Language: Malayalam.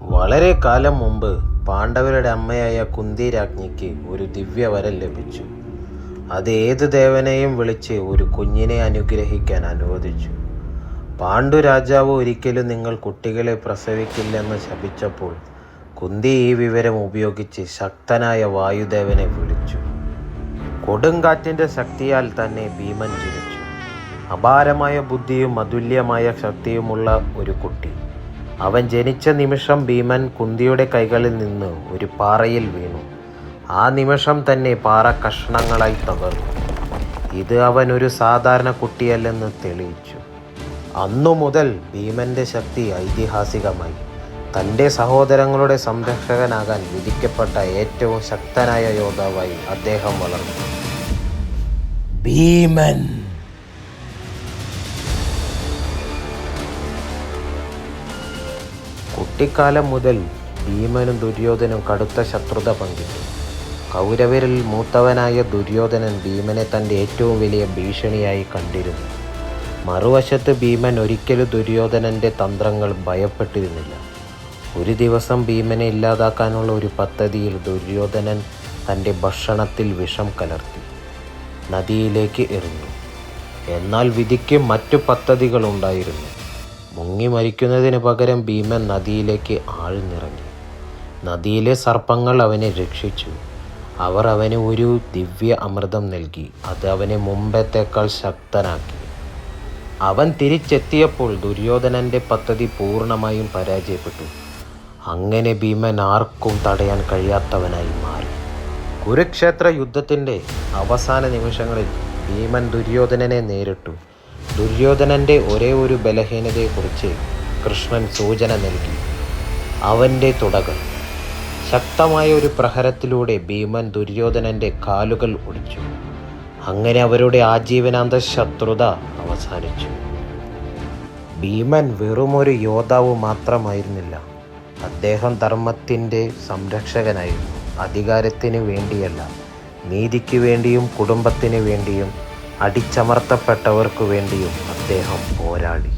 വളരെ കാലം മുമ്പ് പാണ്ഡവരുടെ അമ്മയായ കുന്തി രാജ്ഞിക്ക് ഒരു ദിവ്യവരം ലഭിച്ചു. അത് ഏത് ദേവനെയും വിളിച്ച് ഒരു കുഞ്ഞിനെ അനുഗ്രഹിക്കാൻ അനുവദിച്ചു. പാണ്ഡു രാജാവ് ഒരിക്കലും നിങ്ങൾ കുട്ടികളെ പ്രസവിക്കില്ലെന്ന് ശപിച്ചപ്പോൾ കുന്തി ഈ വിവരം ഉപയോഗിച്ച് ശക്തനായ വായുദേവനെ വിളിച്ചു. കൊടുങ്കാറ്റിന്റെ ശക്തിയാൽ തന്നെ ഭീമൻ ജനിച്ചു. അപാരമായ ബുദ്ധിയും അതുല്യമായ ശക്തിയുമുള്ള ഒരു കുട്ടി. അവൻ ജനിച്ച നിമിഷം ഭീമൻ കുന്തിയുടെ കൈകളിൽ നിന്ന് ഒരു പാറയിൽ വീണു. ആ നിമിഷം തന്നെ പാറ കഷ്ണങ്ങളായി തകർന്നു. ഇത് അവൻ ഒരു സാധാരണ കുട്ടിയല്ലെന്ന് തെളിയിച്ചു. അന്നു മുതൽ ഭീമന്റെ ശക്തി ഐതിഹാസികമായി. തന്റെ സഹോദരങ്ങളുടെ സംരക്ഷകനാകാൻ വിധിക്കപ്പെട്ട ഏറ്റവും ശക്തനായ യോദ്ധാവായി അദ്ദേഹം വളർന്നു. ഭീമൻ കുട്ടിക്കാലം മുതൽ ഭീമനും ദുര്യോധനും കടുത്ത ശത്രുത പങ്കിട്ടു. കൗരവരിൽ മൂത്തവനായ ദുര്യോധനൻ ഭീമനെ തന്റെ ഏറ്റവും വലിയ ഭീഷണിയായി കണ്ടിരുന്നു. മറുവശത്ത് ഭീമൻ ഒരിക്കലും ദുര്യോധനന്റെ തന്ത്രങ്ങൾ ഭയപ്പെട്ടിരുന്നില്ല. ഒരു ദിവസം ഭീമനെ ഇല്ലാതാക്കാനുള്ള ഒരു പദ്ധതിയിൽ ദുര്യോധനൻ തന്റെ ഭക്ഷണത്തിൽ വിഷം കലർത്തി നദിയിലേക്ക് എറിഞ്ഞു. എന്നാൽ വിധിക്ക് മറ്റു പദ്ധതികളുണ്ടായിരുന്നു. മുങ്ങി മരിക്കുന്നതിന് പകരം ഭീമൻ നദിയിലേക്ക് ആഴ്ന്നിറങ്ങി. നദിയിലെ സർപ്പങ്ങൾ അവനെ രക്ഷിച്ചു. അവർ അവന് ഒരു ദിവ്യ അമൃതം നൽകി. അത് അവനെ മുമ്പത്തേക്കാൾ ശക്തനാക്കി. അവൻ തിരിച്ചെത്തിയപ്പോൾ ദുര്യോധനന്റെ പദ്ധതി പൂർണമായും പരാജയപ്പെട്ടു. അങ്ങനെ ഭീമൻ ആർക്കും തടയാൻ കഴിയാത്തവനായി മാറി. കുരുക്ഷേത്ര യുദ്ധത്തിന്റെ അവസാന നിമിഷങ്ങളിൽ ഭീമൻ ദുര്യോധനനെ നേരിട്ടു. ദുര്യോധനന്റെ ഒരേ ഒരു ബലഹീനതയെക്കുറിച്ച് കൃഷ്ണൻ സൂചന നൽകി. അവന്റെ തുടകൾ. ശക്തമായ ഒരു പ്രഹരത്തിലൂടെ ഭീമൻ ദുര്യോധനന്റെ കാലുകൾ ഒടിച്ചു. അങ്ങനെ അവരുടെ ആജീവനാന്ത ശത്രുത അവസാനിച്ചു. ഭീമൻ വെറുമൊരു യോദ്ധാവ് മാത്രമായിരുന്നില്ല. അദ്ദേഹം ധർമ്മത്തിന്റെ സംരക്ഷകനായിരുന്നു. അധികാരത്തിന് വേണ്ടിയല്ല നീതിക്ക് വേണ്ടിയും കുടുംബത്തിന് വേണ്ടിയും അടിച്ചമർത്തപ്പെട്ടവർക്ക് വേണ്ടിയും അദ്ദേഹം പോരാടി.